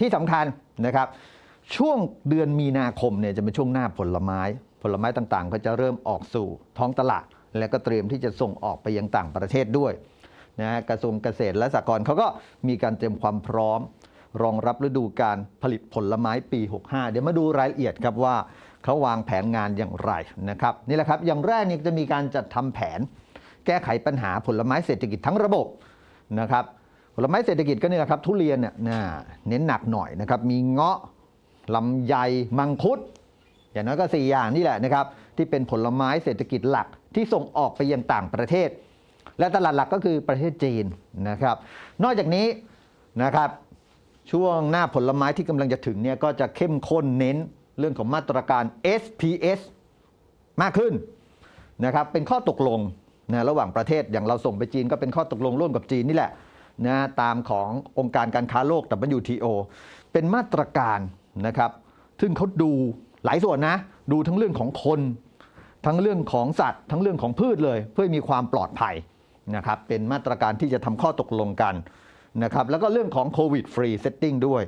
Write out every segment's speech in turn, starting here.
ที่สำคัญนะครับ ช่วงเดือนมีนาคมเนี่ยจะเป็นช่วงหน้าผลไม้ ผลไม้ต่างๆ ก็จะเริ่มออกสู่ท้องตลาด และก็เตรียมที่จะส่งออกไปยังต่างประเทศด้วยนะฮะกระทรวงเกษตรและสหกรณ์เขาก็มีการเตรียมความพร้อม รองรับฤดูการผลิตผลไม้ปี 65 เดี๋ยวมาดูรายละเอียดครับว่าเขาวางแผนงานอย่างไรนะครับนี่แหละครับอย่างแรกนี่จะมีการจัดทำแผน แก้ไขปัญหาผลไม้เศรษฐกิจทั้งระบบนะครับ ผลไม้เศรษฐกิจก็นี่แหละครับทุเรียนเนี่ยเน้นหนักหน่อยนะครับมีเงาะลำไยมังคุด อย่างน้อยก็ 4 อย่างนี่แหละนะครับที่เป็นผลไม้เศรษฐกิจหลักที่ส่งออกไปยังต่างประเทศ และตลาดหลักก็คือประเทศจีนนะครับ นอกจากนี้นะครับช่วงหน้าผลไม้ที่กำลังจะถึงเนี่ยก็จะเข้มข้นเน้นเรื่องของมาตรการ SPS มากขึ้นนะครับเป็นข้อตกลงนะระหว่างประเทศอย่างเราส่งไปจีนก็เป็นข้อตกลงร่วมกับจีนนี่แหละ นะตามขององค์การการค้าโลก WTO เป็นมาตรการนะครับ ซึ่งเขาดูหลายส่วนนะ ดูทั้งเรื่องของคน ทั้งเรื่องของสัตว์ ทั้งเรื่องของพืชเลย เพื่อมีความปลอดภัยนะครับ เป็นมาตรการที่จะทำข้อตกลงกันนะครับ แล้วก็เรื่องของโควิดฟรีเซตติ้งด้วย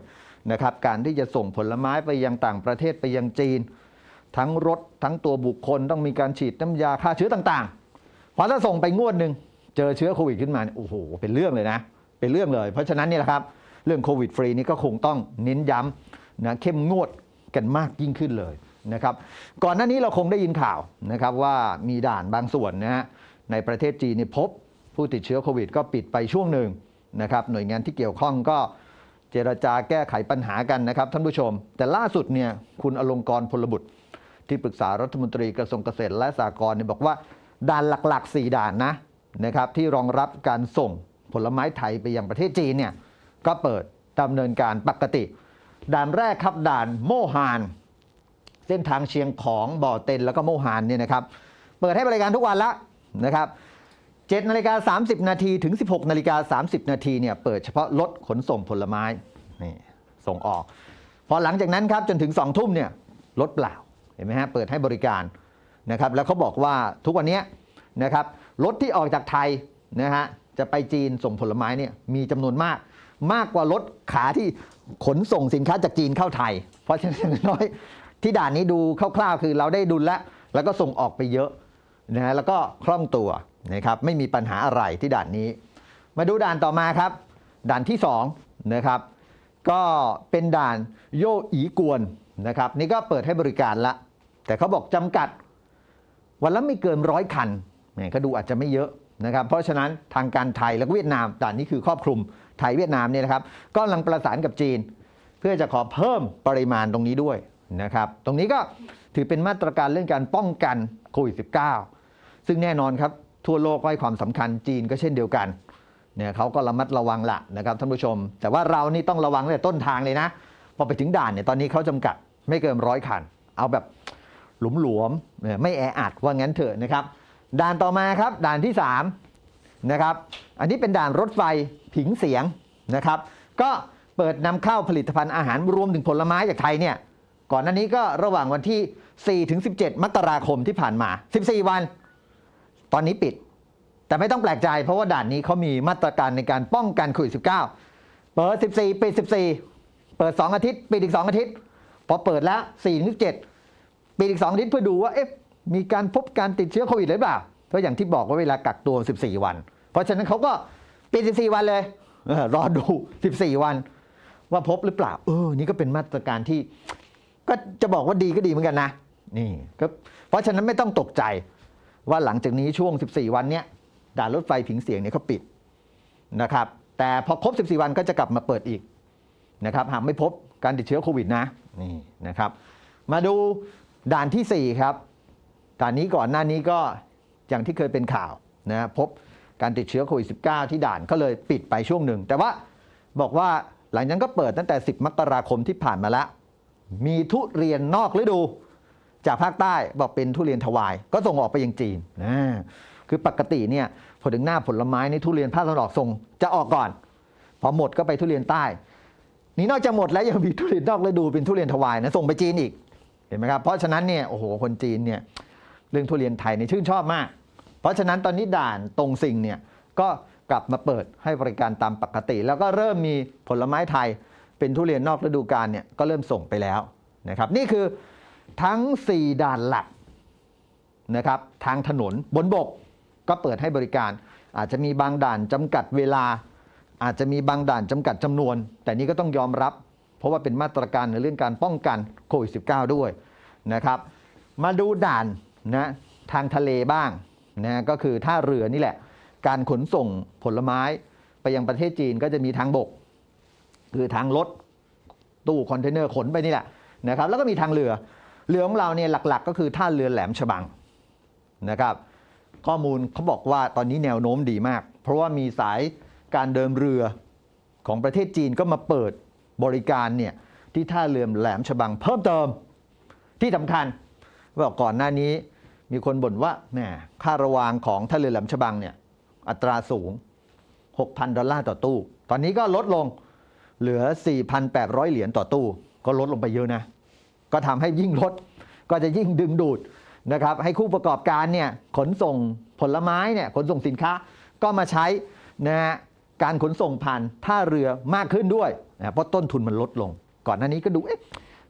นะครับ การที่จะส่งผลไม้ไปยังต่างประเทศไปยังจีน ทั้งรถทั้งตัวบุคคลต้องมีการฉีดน้ำยาฆ่าเชื้อต่างๆพอถ้าส่งไปงวดหนึ่งเจอเชื้อโควิดขึ้นมาเนี่ยโอ้โห เป็นเรื่องเลยนะ เป็นเรื่องเลย เพราะฉะนั้นนี่แหละครับ เรื่องโควิดฟรีนี่ก็คงต้องเน้นย้ำนะเข้มงวดกันมากยิ่งขึ้นเลยนะครับก่อนหน้านี้เราคงได้ยินข่าวนะครับว่ามีด่านบางส่วนนะฮะในประเทศจีนเนี่ยพบผู้ติดเชื้อโควิด ก็ปิดไปช่วงหนึ่งนะครับหน่วยงานที่เกี่ยวข้องก็เจรจาแก้ไขปัญหากันนะครับท่านผู้ชม แต่ล่าสุดเนี่ยคุณอลงกรพลบุตร ที่ปรึกษารัฐมนตรีกระทรวงเกษตรและสหกรณ์เนี่ยบอกว่าด่านหลักๆ 4 ด่านนะนะครับที่รองรับการส่ง ผลไม้ไทยไปยังประเทศจีนเนี่ยก็เปิดดำเนินการปกติ ด่านแรกครับด่านโมฮานเส้นทางเชียงของบ่อเต็นแล้วก็โมฮานเนี่ยนะครับเปิดให้บริการทุกวันละนะครับ7นาฬิกา30 นาทีถึง 16นาฬิกา30 นาทีเนี่ยเปิดเฉพาะรถขนส่งผลไม้นี่ส่งออก พอหลังจากนั้นครับจนถึง 2 ทุ่มเนี่ยรถเปล่าเห็นไหมฮะเปิดให้บริการนะครับแล้วเขาบอกว่าทุกวันนี้นะครับรถที่ออกจากไทยนะฮะ จะไปจีนส่งผลไม้เนี่ยมีจำนวนมาก มากกว่ารถขาที่ขนส่งสินค้าจากจีนเข้าไทย เพราะฉะนั้นน้อยที่ด่านนี้ดูคร่าวๆ คือเราได้ดุลแล้วแล้วก็ส่งออกไปเยอะนะฮะแล้วก็คล่องตัวนะครับไม่มีปัญหาอะไรที่ด่านนี้ มาดูด่านต่อมาครับ ด่านที่2นะครับก็เป็นด่านโยอีกวนนะครับนี่ก็เปิดให้บริการละ แต่เขาบอกจำกัด วันละไม่เกินร้อยคันเนี่ยก็ดูอาจจะไม่เยอะ นะครับเพราะฉะนั้นทางการไทยและเวียดนามด่านนี้คือครอบคลุมไทยเวียดนามเนี่ยนะครับก็กำลังประสานกับจีน เพื่อจะขอเพิ่มปริมาณตรงนี้ด้วยนะครับตรงนี้ก็ถือเป็นมาตรการเรื่องการป้องกันโควิด -19 ซึ่งแน่นอนครับทั่วโลกให้ความสำคัญจีนก็เช่นเดียวกันเนี่ยเขาก็ระมัดระวังละนะครับท่านผู้ชม แต่ว่าเรานี่ต้องระวังตั้งแต่ต้นทางเลยนะ พอไปถึงด่านเนี่ยตอนนี้เขาจำกัดไม่เกินร้อยคัน เอาแบบหลวมๆเนี่ยไม่แออัดว่างั้นเถอะนะครับ ด่านต่อมาครับด่านที่3นะครับอันนี้เป็นด่านรถไฟผิงเสียงนะครับ ก็เปิดนำเข้าผลิตภัณฑ์อาหารรวมถึงผลไม้จากไทยเนี่ยก่อนหน้านี้ก็ระหว่างวันที่ 4 ถึง 17 มกราคมที่ผ่านมา 14 วัน ตอนนี้ปิด แต่ไม่ต้องแปลกใจ เพราะว่าด่านนี้เขามีมาตรการในการป้องกันโควิด -19 เปิด 14 ปิด 14 เปิด 2 อาทิตย์ ปิดอีก 2 อาทิตย์ พอเปิดแล้ว4ถึง17ปีอีก 2 อาทิตย์เพื่อดูว่าเอ๊ะ มีการพบการติดเชื้อโควิดหรือเปล่า เพราะอย่างที่บอกว่าเวลากักตัว 14 วัน เพราะฉะนั้นเขาก็ปิด 14 วันเลยรอดู 14 วัน ว่าพบหรือเปล่า เออ นี่ก็เป็นมาตรการที่ ก็จะบอกว่าดีก็ดีเหมือนกันนะ นี่ก็เพราะฉะนั้นไม่ต้องตกใจว่าหลังจากนี้ช่วง 14 วันเนี้ยด่านรถไฟผิงเสียงเนี่ยเขาปิดนะครับ แต่พอครบ 14 วันก็จะกลับมาเปิดอีกนะครับ หากไม่พบการติดเชื้อโควิดนะ นี่นะครับ มาดูด่านทีสี่4 ครับ ด่านนี้ก่อนหน้านี้ก็อย่างที่เคยเป็นข่าวนะพบการติดเชื้อโควิด -19 ที่ด่านก็เลยปิดไปช่วงหนึ่ง แต่ว่าบอกว่าหลังจากนั้นก็เปิดตั้งแต่ 10 มกราคมที่ผ่านมาแล้ว มีทุเรียนนอกฤดู จากภาคใต้บอกเป็นทุเรียนถวาย ก็ส่งออกไปยังจีนนะคือปกติเนี่ยพอถึงหน้าผลไม้ในทุเรียนภาคตะวันออกส่งจะออกก่อน พอหมดก็ไปทุเรียนใต้ นี่นอกจากหมดแล้วยังมีทุเรียนนอกฤดูเป็นทุเรียนถวายนะส่งไปจีนอีกเห็นไหมครับเพราะฉะนั้นเนี่ยโอ้โหคนจีนเนี่ย เรื่องทุเรียนไทยเนี่ชื่นชอบมาก เพราะฉะนั้นตอนนี้ด่านตรงสิ่งเนี่ยก็กลับมาเปิดให้บริการตามปกติ แล้วก็เริ่มมีผลไม้ไทยเป็นทุเรียนนอกฤดูกาลเนี่ยก็เริ่มส่งไปแล้วนะครับ นี่คือทั้ง 4 ด่านหลักนะครับทางถนนบนบกก็เปิดให้บริการ อาจจะมีบางด่านจำกัดเวลา อาจจะมีบางด่านจำกัดจำนวน แต่นี้ก็ต้องยอมรับ เพราะว่าเป็นมาตรการในเรื่องการป้องกันโควิด -19 ด้วยนะครับ มาดูด่าน นะทางทะเลบ้างนะก็คือท่าเรือนี่แหละ การขนส่งผลไม้ไปยังประเทศจีนก็จะมีทางบก คือทางรถตู้คอนเทนเนอร์ขนไปนี่แหละนะครับแล้วก็มีทางเรือเรือของเราเนี่ยหลักๆ ก็คือท่าเรือแหลมฉบังนะครับข้อมูลเขาบอกว่าตอนนี้แนวโน้มดีมาก เพราะว่ามีสายการเดินเรือของประเทศจีนก็มาเปิดบริการเนี่ยที่ท่าเรือแหลมฉบังเพิ่มเติมที่สำคัญบอกก่อนหน้านี้ มีคนบ่นว่าแหมค่าระวางของท่าเรือแหลมฉบังเนี่ยอัตราสูง 6,000 ดอลลาร์ต่อตู้ ตอนนี้ก็ลดลงเหลือ 4,800 เหรียญต่อตู้ ก็ลดลงไปเยอะนะ ก็ทำให้ยิ่งลดก็จะยิ่งดึงดูดนะครับให้ผู้ประกอบการเนี่ยขนส่งผลไม้เนี่ยขนส่งสินค้าก็มาใช้นะฮะการขนส่งผ่านท่าเรือมากขึ้นด้วยนะเพราะต้นทุนมันลดลง ก่อนหน้านี้ก็ดูเอ๊ะ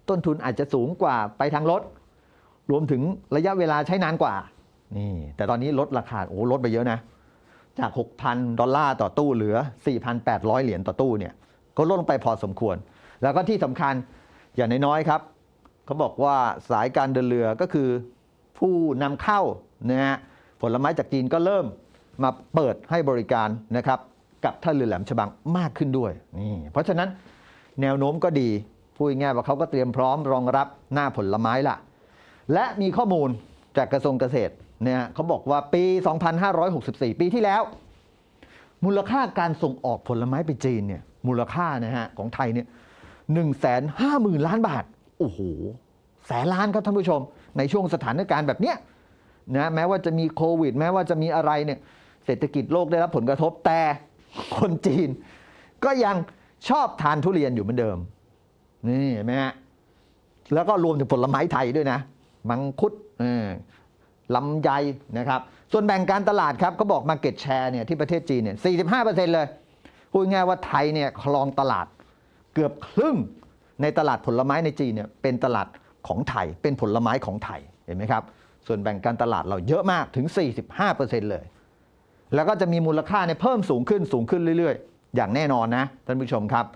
ต้นทุนอาจจะสูงกว่าไปทางรถ รวมถึงระยะเวลาใช้นานกว่า นี่ แต่ตอนนี้ลดราคา โอ้ลดไปเยอะนะ จาก 6,000 ดอลลาร์ต่อตู้เหลือ 4,800 เหรียญต่อตู้เนี่ย ก็ลดลงไปพอสมควร แล้วก็ที่สำคัญอย่างน้อยๆครับ เขาบอกว่าสายการเดินเรือก็คือผู้นำเข้านะฮะผลไม้จากจีนก็เริ่มมาเปิดให้บริการนะครับ กับท่าเรือแหลมฉบังมากขึ้นด้วยนี่เพราะฉะนั้นแนวโน้มก็ดีพูดง่ายๆว่าเขาก็เตรียมพร้อมรองรับหน้าผลไม้ละ และมีข้อมูลจากกระทรวงเกษตรเนี่ยเขาบอกว่าปี 2564 ปีที่แล้ว มูลค่าการส่งออกผลไม้ไปจีนเนี่ยมูลค่านะฮะของไทยเนี่ยหนึ่งแสนห้าหมื่นล้านบาท โอ้โห แสนล้านครับท่านผู้ชม ในช่วงสถานการณ์แบบเนี้ยนะแม้ว่าจะมีโควิด แม้ว่าจะมีอะไรเนี่ยเศรษฐกิจโลกได้รับผลกระทบแต่คนจีน ก็ยังชอบทานทุเรียนอยู่เหมือนเดิม นี่เห็นไหมฮะแล้วก็รวมถึงผลไม้ไทยด้วยนะ มังคุดลำไยนะครับ ส่วนแบ่งการตลาดครับเขาบอกมาเก็ตแชร์เนี่ยที่ประเทศจีนเนี่ย 45%เลย พูดง่ายว่าไทยเนี่ยครองตลาดเกือบครึ่งในตลาดผลไม้ในจีนเนี่ยเป็นตลาดของไทย เป็นผลไม้ของไทย เห็นไหมครับ ส่วนแบ่งการตลาดเราเยอะมากถึง 45%เลย แล้วก็จะมีมูลค่าเนี่ยเพิ่มสูงขึ้นสูงขึ้นเรื่อย ๆ อย่างแน่นอนนะท่านผู้ชมครับ